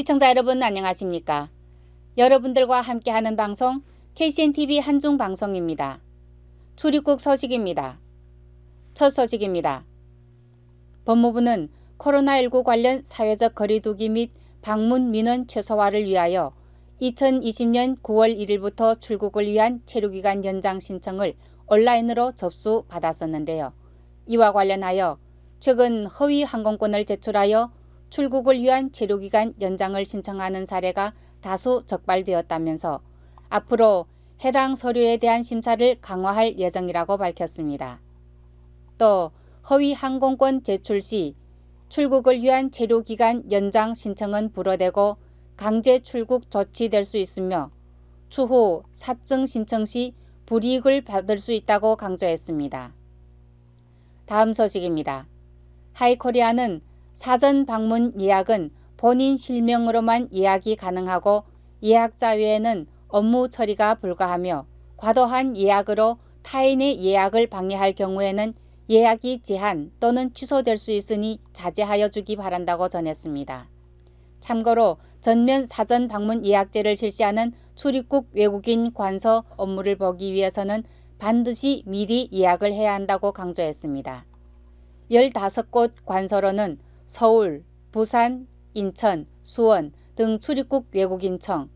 시청자 여러분 안녕하십니까? 여러분들과 함께하는 방송 KCNTV 한중 방송입니다. 출입국 소식입니다. 첫 소식입니다. 법무부는 코로나19 관련 사회적 거리두기 및 방문 민원 최소화를 위하여 2020년 9월 1일부터 출국을 위한 체류기간 연장 신청을 온라인으로 접수 받았었는데요. 이와 관련하여 최근 허위 항공권을 제출하여 출국을 위한 체류기간 연장을 신청하는 사례가 다수 적발되었다면서 앞으로 해당 서류에 대한 심사를 강화할 예정이라고 밝혔습니다. 또 허위 항공권 제출 시 출국을 위한 체류기간 연장 신청은 불어되고 강제 출국 조치될 수 있으며 추후 사증 신청 시 불이익을 받을 수 있다고 강조했습니다. 다음 소식입니다. 하이코리아는 사전 방문 예약은 본인 실명으로만 예약이 가능하고 예약자 외에는 업무 처리가 불가하며 과도한 예약으로 타인의 예약을 방해할 경우에는 예약이 제한 또는 취소될 수 있으니 자제하여 주기 바란다고 전했습니다. 참고로 전면 사전 방문 예약제를 실시하는 출입국 외국인 관서 업무를 보기 위해서는 반드시 미리 예약을 해야 한다고 강조했습니다. 15곳 관서로는 서울, 부산, 인천, 수원 등 출입국 외국인 청,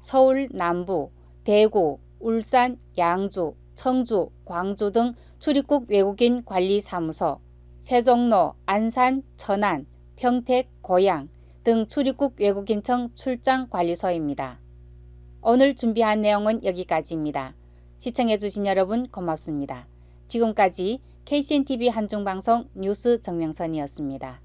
서울 남부, 대구, 울산, 양주, 청주, 광주 등 출입국 외국인 관리 사무소, 세종로, 안산, 천안, 평택, 고양 등 출입국 외국인청 출장 관리소입니다. 오늘 준비한 내용은 여기까지입니다. 시청해주신 여러분 고맙습니다. 지금까지 KCNTV 한중방송 뉴스 정명선이었습니다.